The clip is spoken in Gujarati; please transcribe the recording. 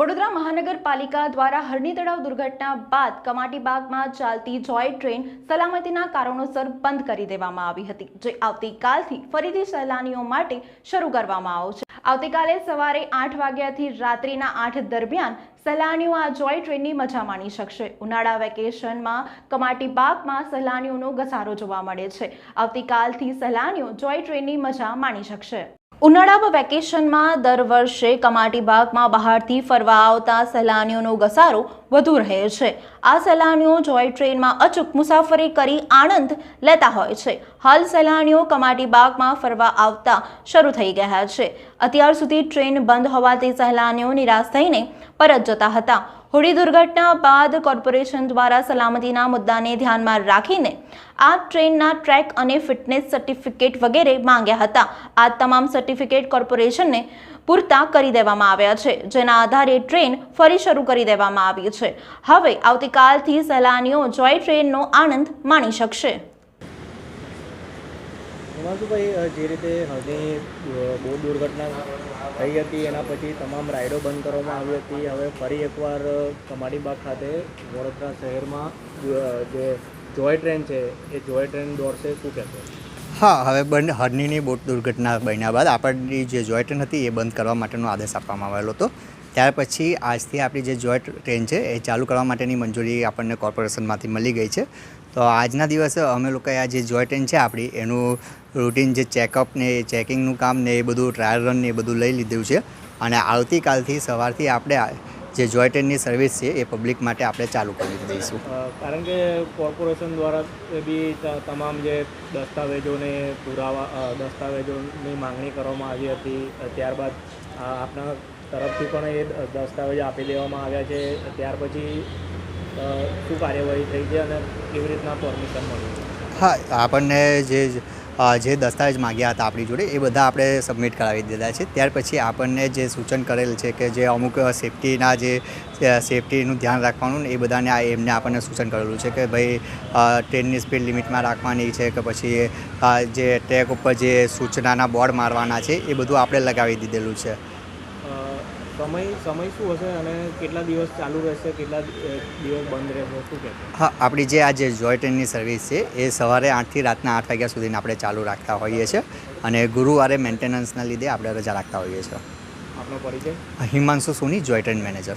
વડોદરા મહાનગરપાલિકા દ્વારા હરણી તળાવ દુર્ઘટના બાદ કમાટીબાગમાં ચાલતી જોય ટ્રેન સલામતીના કારણોસર બંધ કરી દેવામાં આવી હતી, જે આવતીકાલથી ફરીથી સહેલાનીઓ માટે શરૂ કરવામાં આવશે. આવતીકાલે સવારે આઠ વાગ્યાથી રાત્રિના આઠ દરમિયાન સહેલાણીઓ આ જોય ટ્રેનની મજા માણી શકશે. ઉનાળા વેકેશનમાં કમાટીબાગમાં સહેલાણીઓનો ઘસારો જોવા મળે છે. આવતીકાલથી સહેલાણીઓ જોય ટ્રેનની મજા માણી શકશે. ઉનાળા વેકેશનમાં દર વર્ષે કમાટી બાગમાં બહારથી ફરવા આવતા સહેલાણીઓનો ઘસારો વધુ રહે છે. આ સહેલાણીઓ જોય ટ્રેનમાં અચૂક મુસાફરી કરી આનંદ લેતા હોય છે. હાલ સહેલાણીઓ કમાટીબાગમાં ફરવા આવતા શરૂ થઈ ગયા છે. અત્યાર સુધી ટ્રેન બંધ હોવાથી સહેલાણીઓ નિરાશ થઈને પરત જતા હતા. હોડી દુર્ઘટના બાદ કોર્પોરેશન દ્વારા સલામતીના મુદ્દાને ધ્યાનમાં રાખીને આ ટ્રેનના ટ્રેક અને ફિટનેસ સર્ટિફિકેટ વગેરે માંગ્યા હતા. આ તમામ સર્ટિફિકેટ કોર્પોરેશનને પૂરતા કરી દેવામાં આવ્યા છે. જેના આધારે ટ્રેન ફરી શરૂ કરી દેવામાં આવી છે. હવે આવતીકાલથી સહેલાણીઓ જોય ટ્રેનનો આનંદ માણી શકશે. હિમાંશુભાઈ જે રીતે હળની બહુ દુર્ઘટના થઈ હતી, એના પછી તમામ રાઈડો બંધ કરવામાં આવી હતી. હવે ફરી એકવાર કમાડીબાગ ખાતે વડોદરા શહેરમાં જે જોય ટ્રેન છે, એ જોય ટ્રેન દોડશે શું કહેશો? હા, હવે બંને હરણીની બોટ દુર્ઘટના બન્યા બાદ આપણી જે ટ્રેન હતી એ બંધ કરવા માટેનો આદેશ આપવામાં આવેલો હતો. ત્યાર પછી આજથી આપણી જે જોઈન્ટ ટ્રેન છે એ ચાલુ કરવા માટેની મંજૂરી આપણને કોર્પોરેશનમાંથી મળી ગઈ છે. તો આજના દિવસે અમે લોકોએ આ જે જોઈ ટ્રેન છે આપણી, એનું રૂટીન જે ચેકઅપ ને ચેકિંગનું કામ ને એ બધું, ટ્રાયલ રન ને એ બધું લઈ લીધું છે. અને આવતીકાલથી સવારથી આપણે જે જોય ટ્રેનની સર્વિસ છે એ પબ્લિક માટે આપણે ચાલુ કરી દઈશું. કારણ કે કોર્પોરેશન દ્વારા એ બી તમામ જે દસ્તાવેજોને પુરાવા દસ્તાવેજોની માંગણી કરવામાં આવી હતી. ત્યારબાદ આપના તરફથી પણ એ દસ્તાવેજ આપી દેવામાં આવ્યા છે. ત્યાર પછી શું કાર્યવાહી થઈ છે અને કેવી રીતના પરમિશન મળી હા આપણને જે જે દસ્તાવેજ માગ્યા હતા આપણી જોડે, એ બધા આપણે સબમિટ કરાવી દીધા છે. ત્યાર પછી આપણને જે સૂચન કરેલ છે કે જે અમુક સેફટીના જે સેફટીનું ધ્યાન રાખવાનું એ બધાને આ એમને આપણને સૂચન કરેલું છે કે ભાઈ ટ્રેનની સ્પીડ લિમિટમાં રાખવાની છે કે પછી જે ટ્રેક ઉપર જે સૂચનાના બોર્ડ મારવાના છે, એ બધું આપણે લગાવી દીધેલું છે. સમય સમય શું હશે અને કેટલા દિવસ ચાલુ રહેશે કેટલા દિવસ બંધ રહેશે શું કહે હા આપણી જે આ જે જોય ટ્રેનની સર્વિસ છે એ સવારે આઠથી રાતના આઠ વાગ્યા સુધીને આપણે ચાલુ રાખતા હોઈએ છીએ અને ગુરુવારે મેન્ટેનન્સના લીધે આપણે રજા રાખતા હોઈએ છીએ. આપનો પરિચય? Himanshu Soni joy train manager.